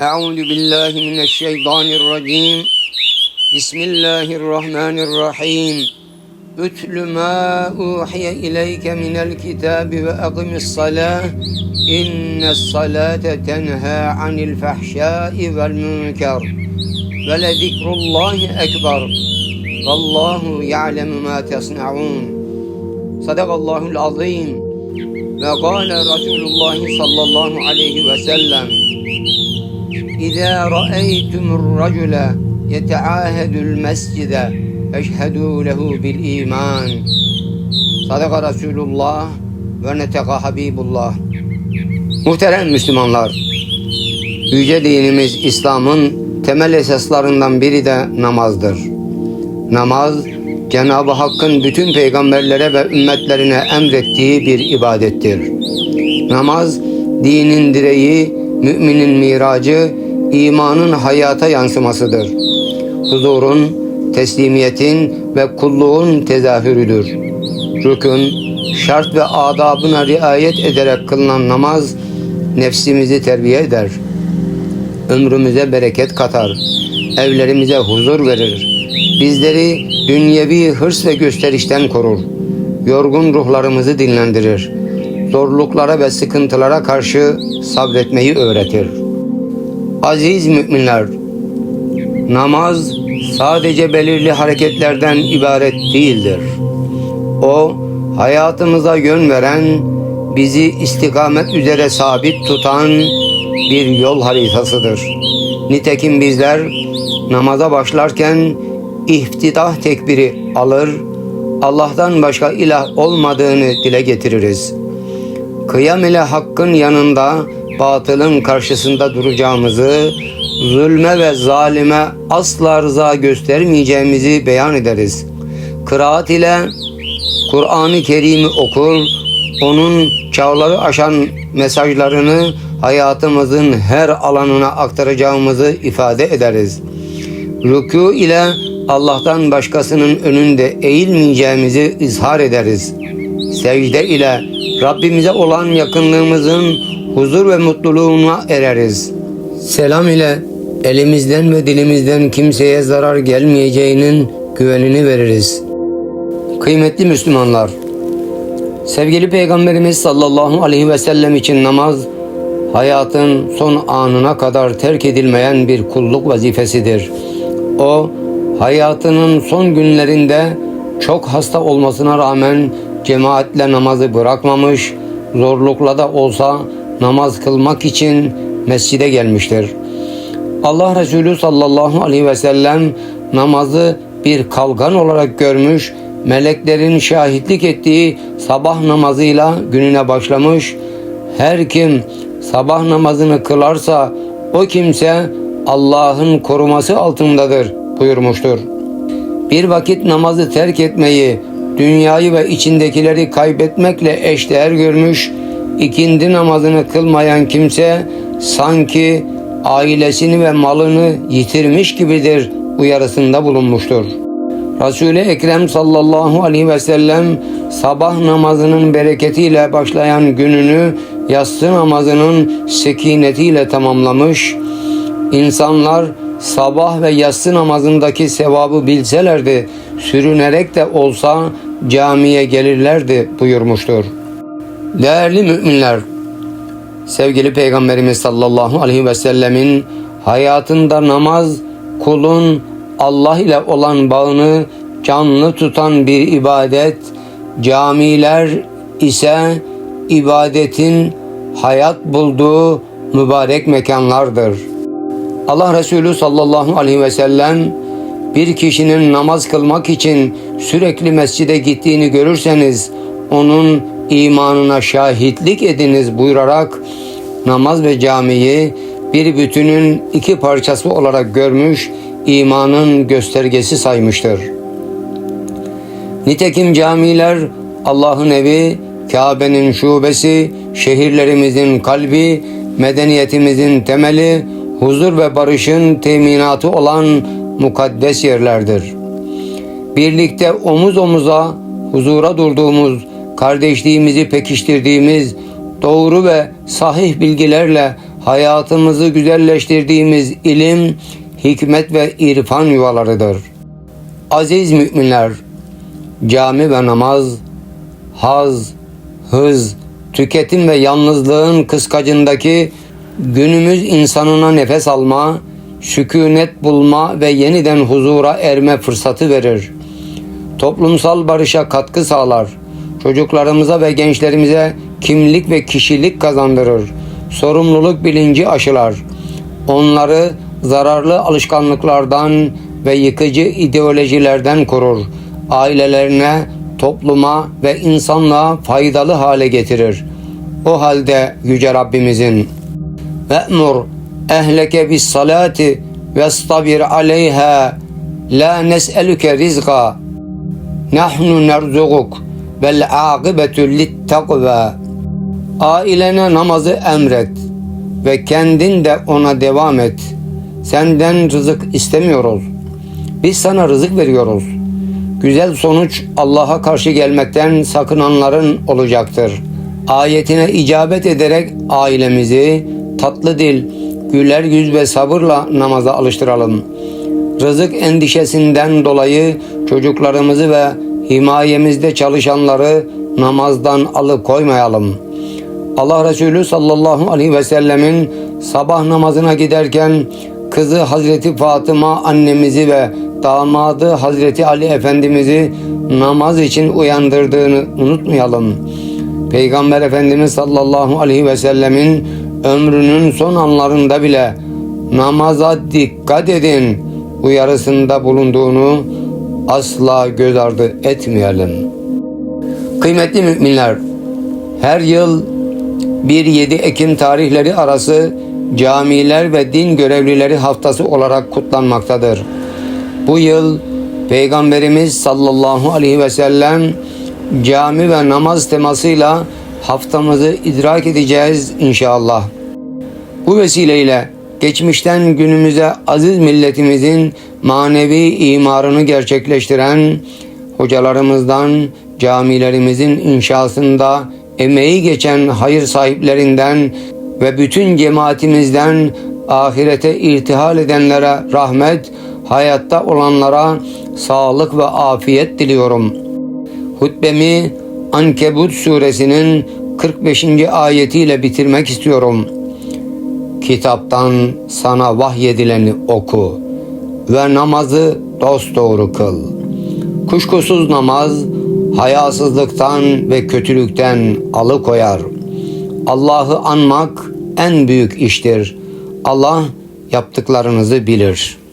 أعوذ بالله من الشيطان الرجيم. بسم الله الرحمن الرحيم. اتل ما أوحي إليك من الكتاب وأقم الصلاة. إن الصلاة تنهى عن الفحشاء والمنكر ولذكر الله أكبر. والله يعلم ما تصنعون. صدق الله العظيم. وقال رسول الله صلى الله عليه وسلم إذا رأيتم الرجل يتعاهد المسجد فاشهدوا له بالإيمان صدق رسول الله ونتق Habibullah Muhterem Müslümanlar Yüce dinimiz İslam'ın temel esaslarından biri de namazdır. Namaz Cenab-ı Hakk'ın bütün peygamberlere ve ümmetlerine emrettiği bir ibadettir. Namaz dinin direği, müminin miracı, imanın hayata yansımasıdır. Huzurun, teslimiyetin ve kulluğun tezahürüdür. Rükün, şart ve adabına riayet ederek kılınan namaz nefsimizi terbiye eder. Ömrümüze bereket katar. Evlerimize huzur verir. Bizleri dünyevi hırs ve gösterişten korur. Yorgun ruhlarımızı dinlendirir. Zorluklara ve sıkıntılara karşı sabretmeyi öğretir. Aziz müminler, namaz sadece belirli hareketlerden ibaret değildir. O hayatımıza yön veren, bizi istikamet üzere sabit tutan bir yol haritasıdır. Nitekim bizler namaza başlarken iftidah tekbiri alır, Allah'tan başka ilah olmadığını dile getiririz. Kıyam ile hakkın yanında batılın karşısında duracağımızı, zulme ve zalime asla rıza göstermeyeceğimizi beyan ederiz. Kıraat ile Kur'an-ı Kerim'i okur, onun çağları aşan mesajlarını hayatımızın her alanına aktaracağımızı ifade ederiz. Rükû ile Allah'tan başkasının önünde eğilmeyeceğimizi izhar ederiz. Secde ile Rabbimize olan yakınlığımızın huzur ve mutluluğuna ereriz. Selam ile elimizden ve dilimizden kimseye zarar gelmeyeceğinin güvenini veririz. Kıymetli Müslümanlar, sevgili Peygamberimiz sallallahu aleyhi ve sellem için namaz, hayatın son anına kadar terk edilmeyen bir kulluk vazifesidir. O, hayatının son günlerinde çok hasta olmasına rağmen cemaatle namazı bırakmamış, zorlukla da olsa namaz kılmak için mescide gelmiştir. Allah Resulü sallallahu aleyhi ve sellem namazı bir kalkan olarak görmüş, meleklerin şahitlik ettiği sabah namazıyla gününe başlamış. Her kim sabah namazını kılarsa o kimse Allah'ın koruması altındadır buyurmuştur. Bir vakit namazı terk etmeyi, dünyayı ve içindekileri kaybetmekle eşdeğer görmüş, ikindi namazını kılmayan kimse sanki ailesini ve malını yitirmiş gibidir uyarısında bulunmuştur. Resul-i Ekrem sallallahu aleyhi ve sellem sabah namazının bereketiyle başlayan gününü yatsı namazının sekinetiyle tamamlamış. İnsanlar sabah ve yatsı namazındaki sevabı bilselerdi, sürünerek de olsa camiye gelirlerdi buyurmuştur. Değerli müminler, sevgili Peygamberimiz sallallahu aleyhi ve sellemin hayatında namaz kulun Allah ile olan bağını canlı tutan bir ibadet, camiler ise ibadetin hayat bulduğu mübarek mekanlardır. Allah Resulü sallallahu aleyhi ve sellem bir kişinin namaz kılmak için sürekli mescide gittiğini görürseniz onun imanına şahitlik ediniz buyurarak namaz ve camiyi bir bütünün iki parçası olarak görmüş, imanın göstergesi saymıştır. Nitekim camiler Allah'ın evi, Kabe'nin şubesi, şehirlerimizin kalbi, medeniyetimizin temeli, huzur ve barışın teminatı olan mukaddes yerlerdir. Birlikte omuz omuza huzura durduğumuz, kardeşliğimizi pekiştirdiğimiz, doğru ve sahih bilgilerle hayatımızı güzelleştirdiğimiz ilim, hikmet ve irfan yuvalarıdır. Aziz müminler, cami ve namaz, haz, hız, tüketim ve yalnızlığın kıskacındaki günümüz insanına nefes alma, sükunet bulma ve yeniden huzura erme fırsatı verir. Toplumsal barışa katkı sağlar. Çocuklarımıza ve gençlerimize kimlik ve kişilik kazandırır. Sorumluluk bilinci aşılar. Onları zararlı alışkanlıklardan ve yıkıcı ideolojilerden korur. Ailelerine, topluma ve insanlığa faydalı hale getirir. O halde Yüce Rabbimizin ve'mur ehleke bis salati vestabir aleyha la nes'eluke rizqa. Nahnu nerzuguk vel akibetu lit takva ailene namazı emret ve kendin de ona devam et. Senden rızık istemiyoruz. Biz sana rızık veriyoruz. Güzel sonuç Allah'a karşı gelmekten sakınanların olacaktır. Ayetine icabet ederek ailemizi tatlı dil güler yüz ve sabırla namaza alıştıralım rızık endişesinden dolayı çocuklarımızı ve himayemizde çalışanları namazdan alıkoymayalım. Allah Resulü sallallahu aleyhi ve sellemin sabah namazına giderken kızı Hazreti Fatıma annemizi ve damadı Hazreti Ali Efendimiz'i namaz için uyandırdığını unutmayalım. Peygamber Efendimiz sallallahu aleyhi ve sellemin ömrünün son anlarında bile namaza dikkat edin uyarısında bulunduğunu asla göz ardı etmeyelim. Kıymetli müminler, her yıl 1-7 Ekim tarihleri arası camiler ve din görevlileri haftası olarak kutlanmaktadır. Bu yıl Peygamberimiz sallallahu aleyhi ve sellem cami ve namaz temasıyla haftamızı idrak edeceğiz inşallah. Bu vesileyle geçmişten günümüze aziz milletimizin manevi imarını gerçekleştiren hocalarımızdan camilerimizin inşasında emeği geçen hayır sahiplerinden ve bütün cemaatimizden ahirete irtihal edenlere rahmet, hayatta olanlara sağlık ve afiyet diliyorum. Hutbemi Ankebut suresinin 45. ayetiyle bitirmek istiyorum. Kitaptan sana vahyedileni oku ve namazı dosdoğru kıl. Kuşkusuz namaz hayasızlıktan ve kötülükten alıkoyar. Allah'ı anmak en büyük iştir. Allah yaptıklarınızı bilir.''